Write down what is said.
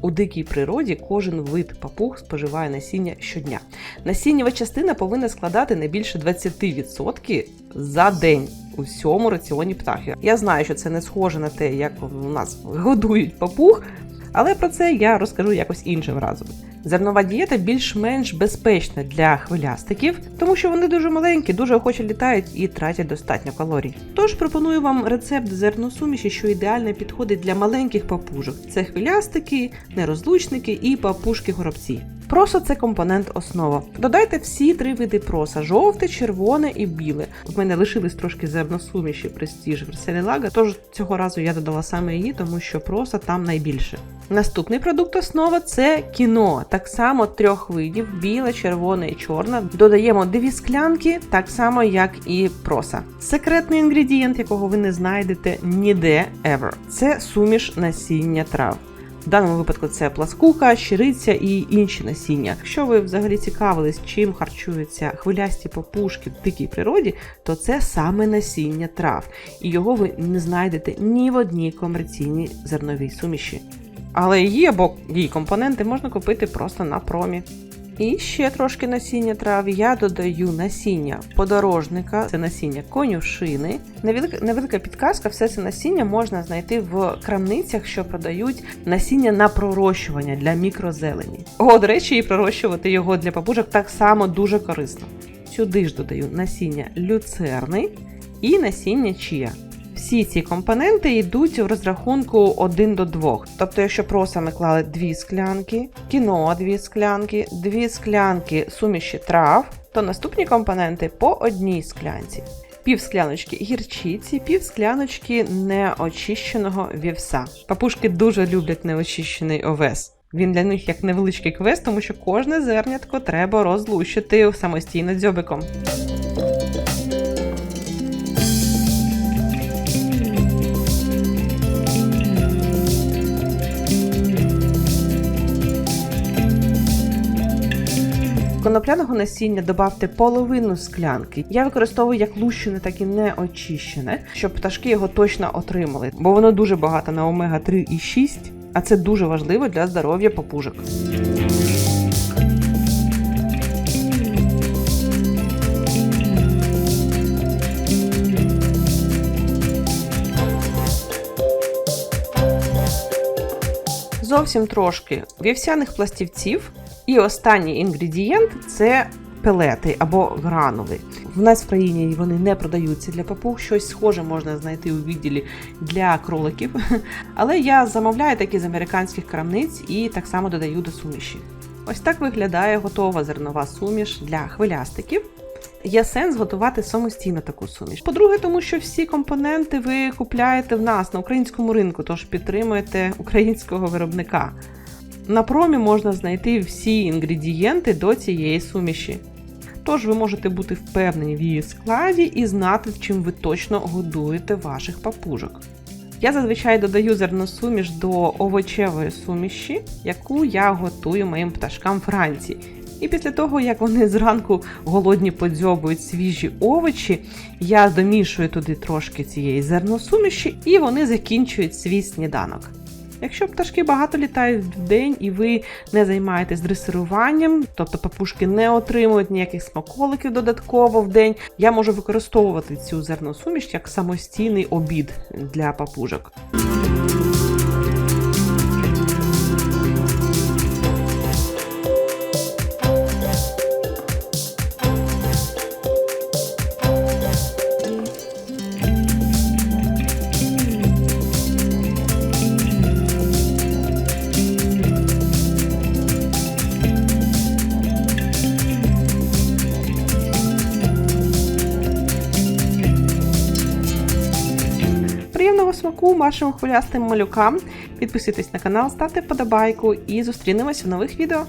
У дикій природі кожен вид папуг споживає насіння щодня. Насіннєва частина повинна складати не більше 20% за день у всьому раціоні птахів. Я знаю, що це не схоже на те, як у нас годують папуг, але про це я розкажу якось іншим разом. Зернова дієта більш-менш безпечна для хвилястиків, тому що вони дуже маленькі, дуже охоче літають і тратять достатньо калорій. Тож пропоную вам рецепт зерносуміші, що ідеально підходить для маленьких папужок. Це хвилястики, нерозлучники і папушки-горобці. Просо це компонент основа. Додайте всі три види проса: жовте, червоне і біле. У мене лишились трошки зерносуміші Prestige Vercelli тож цього разу я додала саме її, тому що проса там найбільше. Наступний продукт основа це кіно. Так само трьох видів: біле, червоне і чорне. Додаємо дві склянки, так само як і проса. Секретний інгредієнт, якого ви не знайдете ніде ever. Це суміш насіння трав. В даному випадку це пласкука, щириця і інші насіння. Якщо ви взагалі цікавились, чим харчуються хвилясті попушки в дикій природі, то це саме насіння трав, і його ви не знайдете ні в одній комерційній зерновій суміші. Але її або її компоненти можна купити просто на промі. І ще трошки насіння трав. Я додаю насіння подорожника, це насіння конюшини. Невелика, невелика підказка, все це насіння можна знайти в крамницях, що продають насіння на пророщування для мікрозелені. О, до речі, і пророщувати його для папужок так само дуже корисно. Сюди ж додаю насіння люцерни і насіння чія. Всі ці компоненти йдуть в розрахунку 1 до 2. Тобто, якщо проса ми клали 2 склянки, кіно 2 склянки, 2 склянки суміші трав, то наступні компоненти по одній склянці. Пів скляночки гірчиці, пів скляночки неочищеного вівса. Папушки дуже люблять неочищений овес. Він для них як невеличкий квест, тому що кожне зернятко треба розлущити самостійно дзьобиком. Конопляного насіння додавте половину склянки. Я використовую як лущене, так і неочищене, щоб пташки його точно отримали, бо воно дуже багато на омега 3 і 6, а це дуже важливо для здоров'я попужок. Зовсім трошки вівсяних пластівців. І останній інгредієнт це пелети або гранули. В нас в країні вони не продаються для папуг, щось схоже можна знайти у відділі для кроликів. Але я замовляю такі з американських крамниць і так само додаю до суміші. Ось так виглядає готова зернова суміш для хвилястиків. Є сенс готувати самостійно таку суміш. По-друге, тому що всі компоненти ви купляєте в нас на українському ринку, тож підтримуєте українського виробника. На промі можна знайти всі інгредієнти до цієї суміші. Тож ви можете бути впевнені в її складі і знати, чим ви точно годуєте ваших папужок. Я зазвичай додаю зерносуміш до овочевої суміші, яку я готую моїм пташкам вранці. І після того, як вони зранку голодні подзьобують свіжі овочі, я домішую туди трошки цієї зерносуміші, і вони закінчують свій сніданок. Якщо пташки багато літають в день і ви не займаєтесь дресируванням, тобто папушки не отримують ніяких смаколиків додатково в день, я можу використовувати цю зерносуміш як самостійний обід для папужок. Смаку вашим хвилястим малюкам. Підписуйтесь на канал, ставте вподобайку і зустрінемось в нових відео.